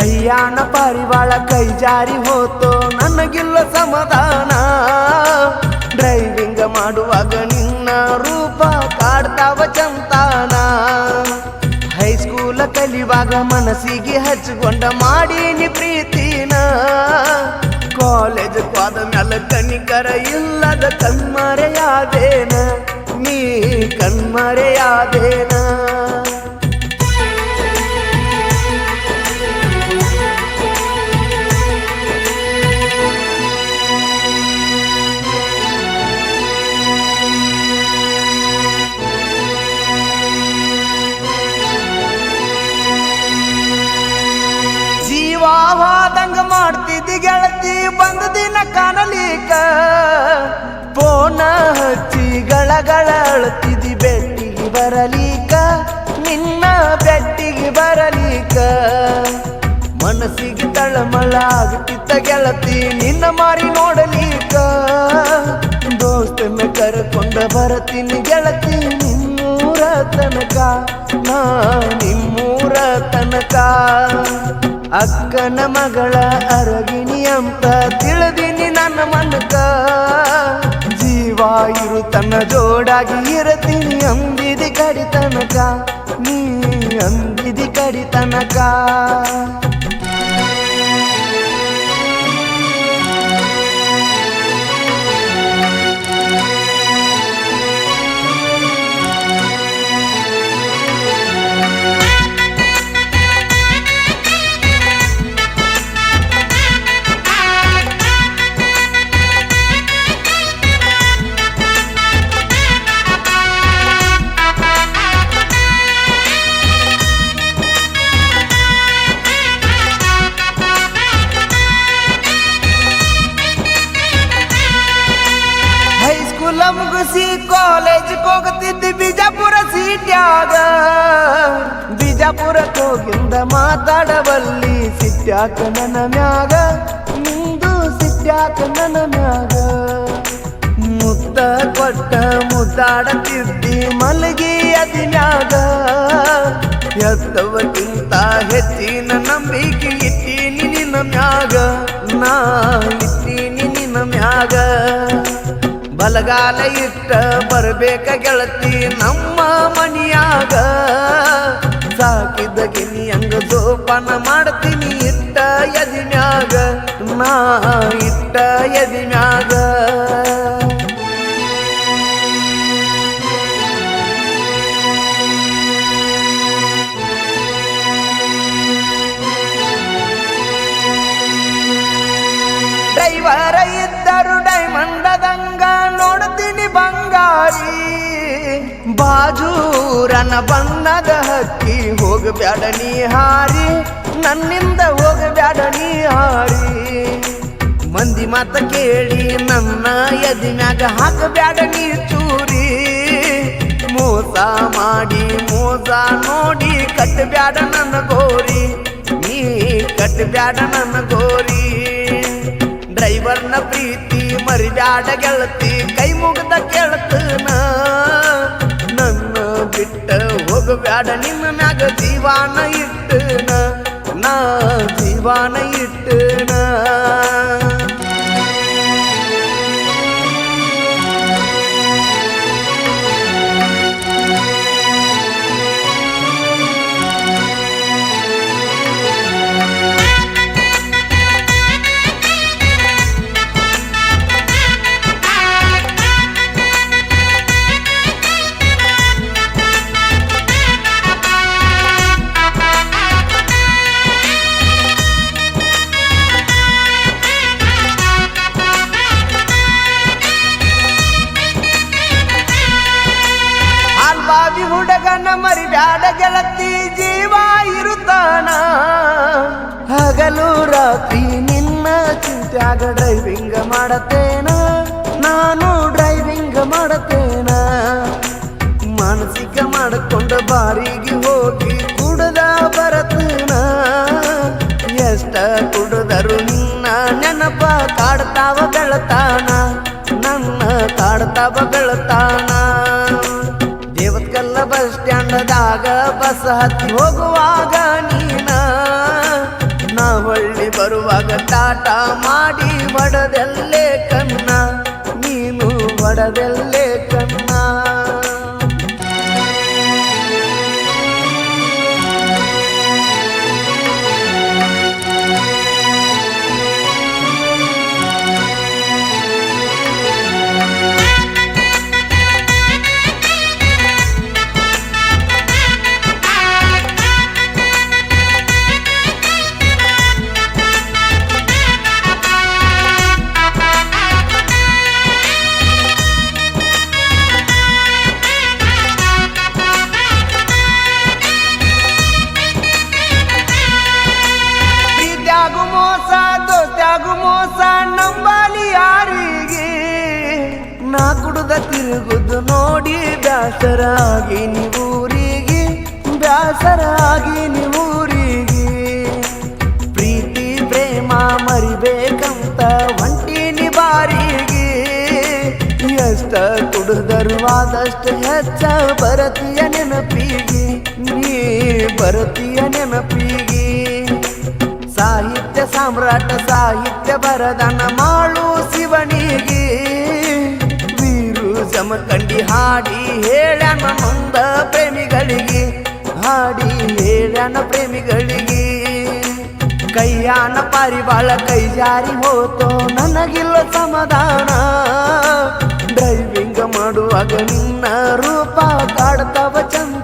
ಕೈಯಾಣ ಪಾರಿವಾಳ ಕೈ ಜಾರಿ ಹೋತೋ. ನನಗಿಲ್ಲ ಸಮಾಧಾನ. ಡ್ರೈವಿಂಗ್ ಮಾಡುವಾಗ ನಿನ್ನ ರೂಪ ಕಾಡ್ತಾವ ಚಂತಾನ. ಹೈಸ್ಕೂಲ ಕಲಿವಾಗ ಮನಸ್ಸಿಗೆ ಹಚ್ಚಿಕೊಂಡ ಮಾಡೀನಿ ಪ್ರೀತಿನ. ಕಾಲೇಜ್ ಕಾದ ಮ್ಯಾಲ ಕನಿಕರ ಇಲ್ಲದ ಕಣ್ಮರೆಯಾದೇನ. ನೀ ಕಣ್ಮರೆಯಾದೇನ. ಬಂದ ದಿನ ಕಾಣಲಿಕ ಪೋನ ಹಚ್ಚಿ ಗಳಗಳ ಅಳ್ತಿದ್ದಿ ಬೆಟ್ಟಿಗೆ ಬರಲಿಕ ನಿನ್ನ ಬೆಟ್ಟಿಗೆ ಬರಲಿಕ ಮನಸ್ಸಿಗೆ ತಳಮಳ ಆಗುತ್ತಿತ್ತ ಗೆಳತಿ, ನಿನ್ನ ಮಾರಿ ನೋಡಲಿಕ ದೋಸ್ತನ್ನ ಕರ್ಕೊಂಡ ಬರತೀನಿ ಗೆಳತಿ, ನಿನ್ನೂರ ತನಕ ನಾ ನಿಮ್ಮೂರ ತನಕ ಅಕ್ಕನ ಮಗಳ ಅರಗಿಣಿ ಅಂತ ತಿಳಿದಿನಿ ನನ್ನ ಮನಕ. ಜೀವ ಇರು ತನ್ನ ಜೋಡಾಗಿ ಇರತೀನಿ ಅಂದಿದಿ ಕಡಿ ತನಕ ನೀ ಅಂದಿದಿ ಕಡಿ ತನಕ ಬಿಜಾಪುರ ತೋಗಿಂದ ಮಾತಾಡಬಲ್ಲಿ ಸಿಟ್ಯಾಕ ನನ್ನ ಮ್ಯಾಗ. ನಿಂದು ಸಿಟ್ಯಾಕ ನನ್ನ ಮ್ಯಾಗ. ಮುತ್ತ ಕೊಟ್ಟ ಮುದ್ದಾಡತಿದ್ದಿ ಮಲಗಿ ಅದಿನ್ಯಾಗ ಎತ್ತವಕ್ಕಿಂತ ಹೆಚ್ಚಿನ ನಂಬಿಕೆ ಇಟ್ಟೀನಿ ನಿನ್ನ ಮ್ಯಾಗ. ನಾ ಮ್ಯಾಗ ಬಲಗಾಲ ಇಟ್ಟ ಬರಬೇಕ ಗೆಳತಿ ನಮ್ಮ ಮನಿಯಾಗ ಸಾಕಿದ ಗಿನಿ ಹಂಗ ಜೋಪಾನ ಮಾಡ್ತೀನಿ ಇಟ್ಟ ಎದಿನ್ಯಾಗ. ನಾ ಇಟ್ಟ ಎದಿನ್ಯಾಗ ಬಾಜೂರನ ಬಣ್ಣದ ಹಕ್ಕಿ ಹೋಗಬ್ಯಾಡ ನೀ ಹಾರಿ, ನನ್ನಿಂದ ಹೋಗಬ್ಯಾಡ ನೀ ಹಾರಿ. ಮಂದಿ ಮಾತ ಕೇಳಿ ನನ್ನ ಎದಿನಾಗ ಹಾಕಬ್ಯಾಡ ನೀ ಚೂರಿ. ಮೋಸ ಮಾಡಿ, ಮೋಸ ನೋಡಿ ಕಟ್ಟಬ್ಯಾಡ ನನ್ನ ಗೋರಿ. ನೀ ಕಟ್ಟಬ್ಯಾಡ ನನ್ನ ಗೋರಿ. ಡ್ರೈವರ್ನ ಪ್ರೀತಿ ಮರಿಬ್ಯಾಡ ಗೆಳತಿ, ಕೈ ಹೋಗಬ್ಯಾಡ ನಿನ್ನ ಮ್ಯಾಗ ಜೀವಾನ ಇಟ್ಟನ ನಾ ಜೀವಾನ ಇಟ್ಟನ. ಮರಿಬ್ಯಾಡ ಗೆಳತಿ ಜೀವ ಇರುತ್ತಾನ? ಹಗಲು ರಾತ್ರಿ ನಿನ್ನ ಚಿಂತ್ಯಾಗ ಡ್ರೈವಿಂಗ್ ಮಾಡತೇನ? ನಾನು ಡ್ರೈವಿಂಗ್ ಮಾಡತೇನ? ಮಾನಸಿಕ ಮಾಡಿಕೊಂಡ ಬಾರಿಗೆ ಹೋಗಿ ಕುಡದ ಬರತನ? ಎಷ್ಟ ಕುಡದರು ನಿನ್ನ ನೆನಪ ಕಾಡ್ತಾವ ಬೆಳತಾನ? ನನ್ನ ಕಾಡ್ತಾವ ಬೆಳತಾನ? ಬಸ್ ಬಸ ಹತ್ತಿ ಹೋಗುವಾಗ ನೀನ? ಹೊಳ್ಳಿ ಬರುವಾಗ ಟಾಟಾ ಮಾಡಿ ಒಡದೆಲ್ಲೇ ಕನ್ನ ನೀನು ಒಡದೆಲ್ಲೇ ನಾ ಕುಡುದ ತಿರುಗುದು ನೋಡಿ ಬ್ಯಾಸರಾಗಿ ನೀವೂರಿಗೆ ಬ್ಯಾಸರಾಗಿ ನೀವೂರಿಗೆ ಪ್ರೀತಿ, ಪ್ರೇಮ ಮರಿಬೇಕಂತ ಒಂಟಿನಿ ಬಾರಿಗೆ. ಎಷ್ಟ ಕುಡುದರು ಆದಷ್ಟು ಹೆಚ್ಚ ಬರತೀಯ ನೆನಪಿಗೆ, ನೀ ಬರತೀಯ ನೆನಪಿಗೆ. ಸಾಹಿತ್ಯ ಸಾಮ್ರಾಟ, ಸಾಹಿತ್ಯ ಬರದನ ಮಾಡು ಹಾಡಿ ಹೇಳ್ಯಾನ ಮುಂದ ಪ್ರೇಮಿಗಳಿಗೆ, ಹಾಡಿ ಹೇಳ್ಯಾನ ಪ್ರೇಮಿಗಳಿಗೆ. ಕೈಯಾನ ಪಾರಿವಾಳ ಕೈ ಜಾರಿ ಹೋತೋ, ನನಗಿಲ್ಲ ಸಮಾಧಾನ. ಡ್ರೈವಿಂಗ್ ಮಾಡುವಾಗ ನಿನ್ನ ರೂಪ ಕಾಡ್ತವ ಚಂದ.